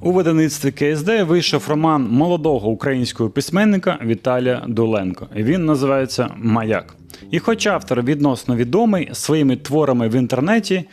У видавництві КСД вийшов роман молодого українського письменника Віталія Дуленко. Він називається Маяк. І хоч автор відносно відомий своїми творами в інтернеті,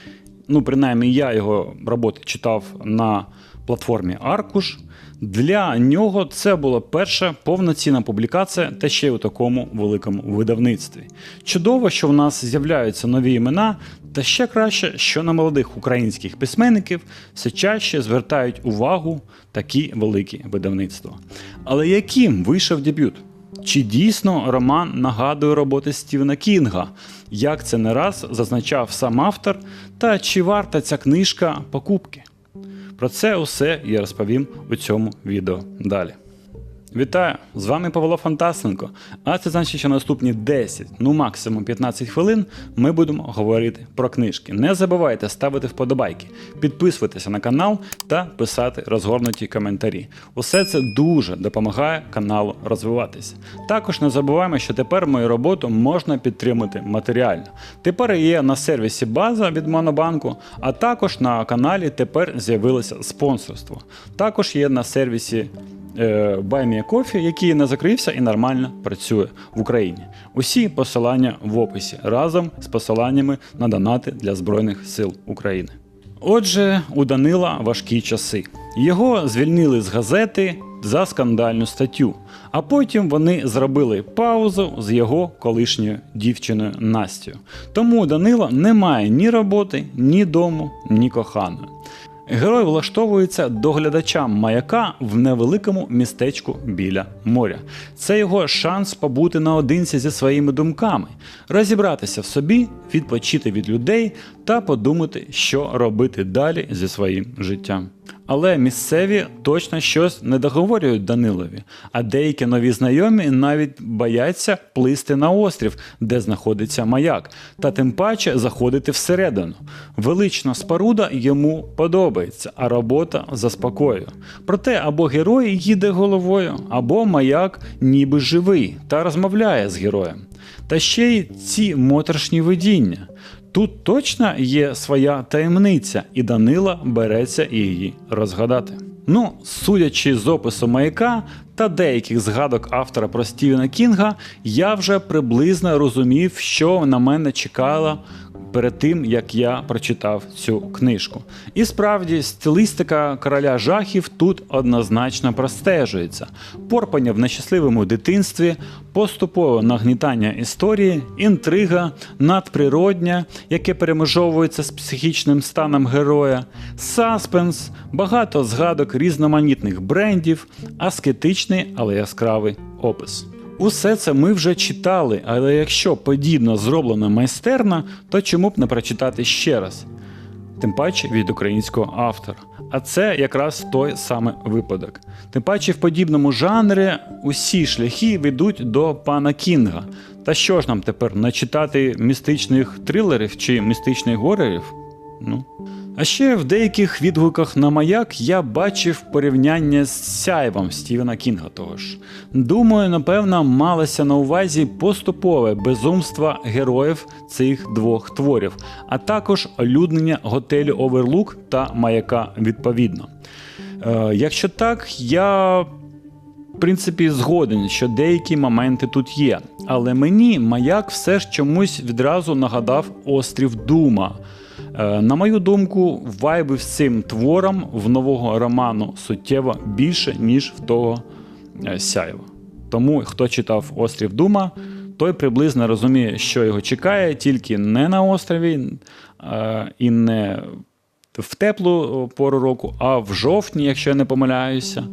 ну принаймні я його роботи читав на платформі Аркуш. Для нього це була перша повноцінна публікація та ще й у такому великому видавництві. Чудово, що в нас з'являються нові імена, та ще краще, що на молодих українських письменників все чаще звертають увагу такі великі видавництва. Але яким вийшов дебют? Чи дійсно роман нагадує роботи Стівена Кінга? Як це не раз зазначав сам автор, та чи варта ця книжка покупки? Про це усе я розповім у цьому відео далі. Вітаю! З вами Павло Фантасенко. А це значить, що наступні 10, ну максимум 15 хвилин ми будемо говорити про книжки. Не забувайте ставити вподобайки, підписуватися на канал та писати розгорнуті коментарі. Усе це дуже допомагає каналу розвиватися. Також не забуваємо, що тепер мою роботу можна підтримати матеріально. Тепер є на сервісі база від Монобанку, а також на каналі тепер з'явилося спонсорство. Також є на сервісі е, Coffee, який не закрився і нормально працює в Україні. Усі посилання в описі разом з посиланнями на донати для Збройних сил України. Отже, у Данила важкі часи. Його звільнили з газети за скандальну статтю, а потім вони зробили паузу з його колишньою дівчиною Настю. Тому Данила немає ні роботи, ні дому, ні коханої. Герой влаштовується доглядачам маяка в невеликому містечку біля моря. Це його шанс побути наодинці зі своїми думками, розібратися в собі, відпочити від людей та подумати, що робити далі зі своїм життям. Але місцеві точно щось не договорюють Данилові, а деякі нові знайомі навіть бояться плисти на острів, де знаходиться маяк, та тим паче заходити всередину. Велична споруда йому подобається, а робота заспокоює. Проте або герой їде головою, або маяк ніби живий та розмовляє з героєм. Та ще й ці моторшні видіння. Тут точно є своя таємниця, і Данила береться її розгадати. Ну, судячи з опису маяка та деяких згадок автора про Стівена Кінга, я вже приблизно розумів, що на мене чекало перед тим, як я прочитав цю книжку. І справді, стилістика короля жахів тут однозначно простежується: порпання в нещасливому дитинстві, поступове нагнітання історії, інтрига, надприродня, яке перемежовується з психічним станом героя, саспенс, багато згадок різноманітних брендів, аскетичний, але яскравий опис. Усе це ми вже читали, але якщо подібно зроблено майстерно, то чому б не прочитати ще раз? Тим паче від українського автора. А це якраз той самий випадок. Тим паче в подібному жанрі усі шляхи ведуть до пана Кінга. Та що ж нам тепер начитати містичних трилерів чи містичних горерів? Ну. А ще в деяких відгуках на маяк я бачив порівняння з сяйвом Стівена Кінга того ж. Думаю, напевно, малося на увазі поступове безумство героїв цих двох творів, а також олюднення готелю Оверлук та маяка відповідно. Е, якщо так, я в принципі, згоден, що деякі моменти тут є. Але мені маяк все ж чомусь відразу нагадав острів Дума. Е, На мою думку, вайби з цим твором в нового роману суттєво більше, ніж в того е, Сяєва. Тому хто читав Острів Дума, той приблизно розуміє, що його чекає, тільки не на острові е, і не в теплу пору року, а в жовтні, якщо я не помиляюся,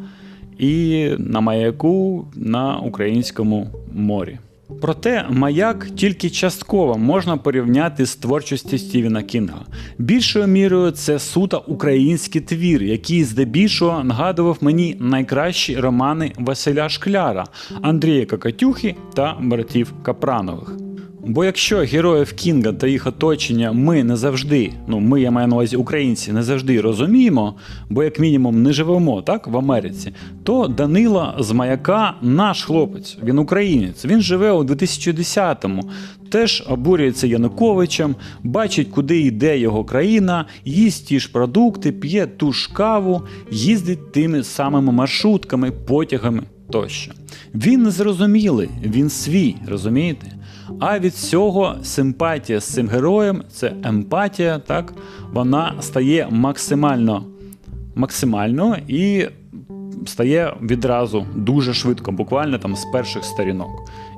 і на маяку на українському морі. Проте маяк тільки частково можна порівняти з творчістю Стівена Кінга. Більшою мірою це суто український твір, який здебільшого нагадував мені найкращі романи Василя Шкляра, Андрія Кокатюхи та братів Капранових. Бо якщо героїв Кінга та їх оточення ми не завжди, ну ми я маю на увазі українці, не завжди розуміємо, бо як мінімум не живемо так в Америці, то Данила з маяка наш хлопець, він українець, він живе у 2010-му. теж обурюється Януковичем, бачить, куди йде його країна, їсть ті ж продукти, п'є ту ж каву, їздить тими самими маршрутками, потягами тощо. Він незрозумілий, він свій, розумієте? А від цього симпатія з цим героєм це емпатія, так? Вона стає максимально максимально і стає відразу дуже швидко, буквально там з перших сторінок.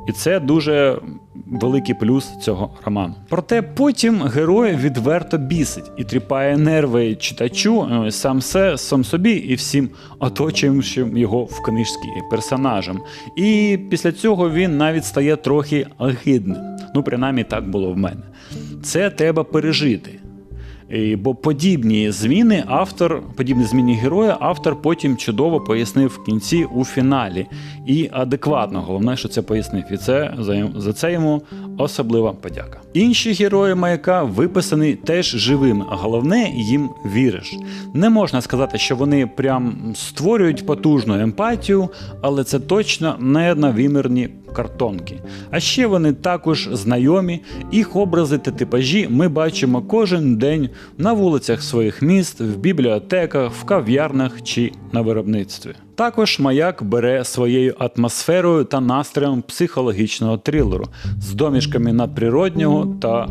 І це дуже великий плюс цього роману. Проте потім герой відверто бісить і тріпає нерви читачу е, сам се, сам собі і всім оточуючим його в книжці персонажам. І після цього він навіть стає трохи огидним. Ну, принаймні, так було в мене. Це треба пережити. Бо подібні зміни автор, подібні зміни героя, автор потім чудово пояснив в кінці у фіналі. І адекватно, головне, що це пояснив. І це за це йому особлива подяка. Інші герої маяка виписані теж живими, а головне їм віриш. Не можна сказати, що вони прям створюють потужну емпатію, але це точно не одновимірні картонки. А ще вони також знайомі, їх образи та типажі ми бачимо кожен день на вулицях своїх міст, в бібліотеках, в кав'ярнах чи на виробництві. Також маяк бере своєю атмосферою та настроєм психологічного трилеру з домішками надприроднього та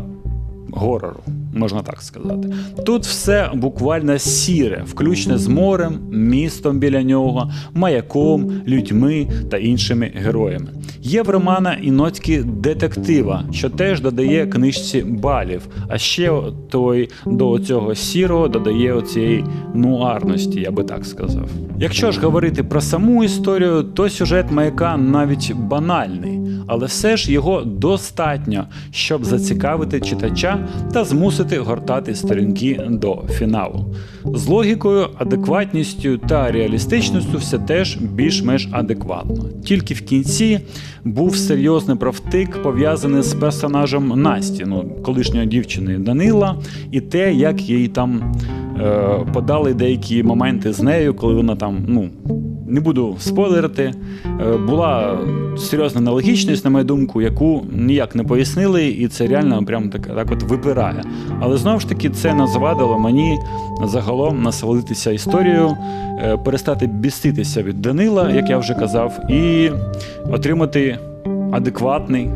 горору, можна так сказати. Тут все буквально сіре, включно з морем, містом біля нього, маяком, людьми та іншими героями. Є в романа і нотки детектива, що теж додає книжці балів. А ще той до цього сірого додає оцієї нуарності, я би так сказав. Якщо ж говорити про саму історію, то сюжет маяка навіть банальний, але все ж його достатньо, щоб зацікавити читача та змусити гортати сторінки до фіналу. З логікою, адекватністю та реалістичністю все теж більш-менш адекватно. Тільки в кінці був серйозний провтик, пов'язаний з персонажем Насті, ну, колишньої дівчини Данила, і те, як їй там е, подали деякі моменти з нею, коли вона там, ну. Не буду спойлерити, е, була серйозна нелогічність, на мою думку, яку ніяк не пояснили, і це реально прям так, так от випирає. Але знову ж таки, це не завадило мені загалом насолодитися історією, е, перестати біститися від Данила, як я вже казав, і отримати адекватний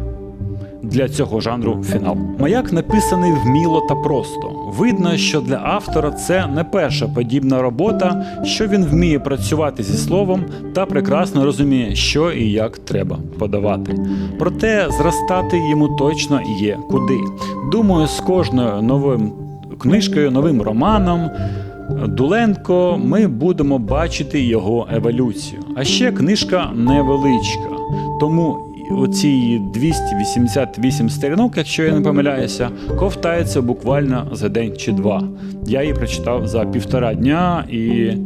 для цього жанру фінал. Маяк написаний вміло та просто. Видно, що для автора це не перша подібна робота, що він вміє працювати зі словом та прекрасно розуміє, що і як треба подавати. Проте зростати йому точно є куди. Думаю, з кожною новим книжкою, новим романом. Дуленко, ми будемо бачити його еволюцію. А ще книжка невеличка. Тому оці 288 сторінок, якщо я не помиляюся, ковтається буквально за день чи два. Я її прочитав за півтора дня і е,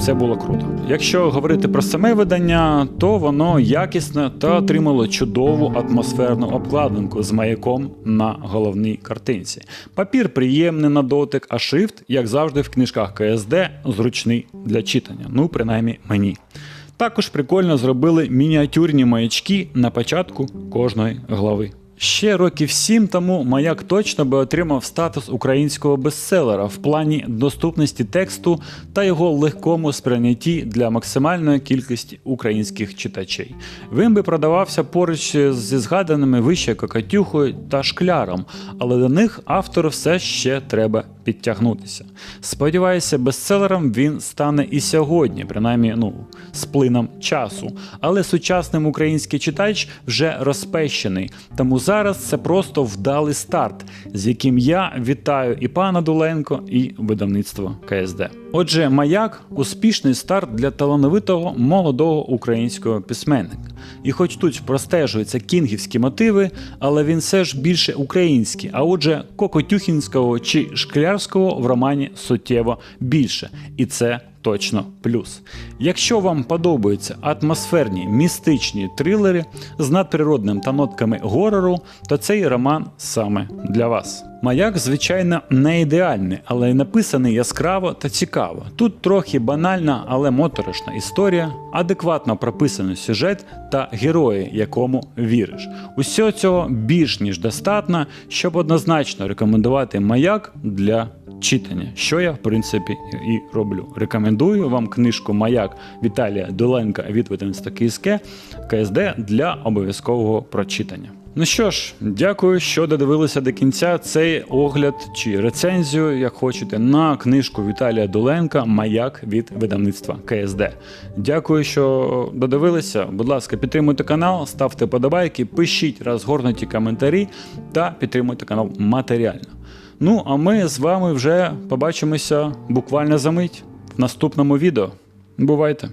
це було круто. Якщо говорити про саме видання, то воно якісне та отримало чудову атмосферну обкладинку з маяком на головній картинці. Папір приємний на дотик, а шрифт, як завжди, в книжках КСД, зручний для читання. Ну, принаймні мені. Також прикольно зробили мініатюрні маячки на початку кожної глави. Ще років сім тому маяк точно би отримав статус українського бестселера в плані доступності тексту та його легкому сприйнятті для максимальної кількості українських читачей. Він би продавався поруч зі згаданими вище Кокатюхою та шкляром, але до них автору все ще треба підтягнутися. Сподіваюся, бестселером він стане і сьогодні, принаймні ну, з плином часу. Але сучасним український читач вже розпещений. Тому зараз це просто вдалий старт, з яким я вітаю і пана Дуленко, і видавництво КСД. Отже, маяк успішний старт для талановитого молодого українського письменника. І хоч тут простежуються кінгівські мотиви, але він все ж більше український, а отже, Кокотюхінського чи Шклярського в романі суттєво більше. І це точно плюс. Якщо вам подобаються атмосферні містичні трилери з надприродним та нотками горору, то цей роман саме для вас. Маяк, звичайно, не ідеальний, але й написаний яскраво та цікаво. Тут трохи банальна, але моторошна історія, адекватно прописаний сюжет та герої, якому віриш. Усього цього більш ніж достатньо, щоб однозначно рекомендувати маяк для читання, що я в принципі і роблю. Рекомендую вам книжку Маяк Віталія Доленка від видавництва КСК КСД для обов'язкового прочитання. Ну що ж, дякую, що додивилися до кінця цей огляд чи рецензію, як хочете, на книжку Віталія Доленка Маяк від видавництва КСД. Дякую, що додивилися. Будь ласка, підтримуйте канал, ставте подобайки, пишіть розгорнуті коментарі та підтримуйте канал матеріально. Ну, а ми з вами вже побачимося буквально за мить в наступному відео. Бувайте!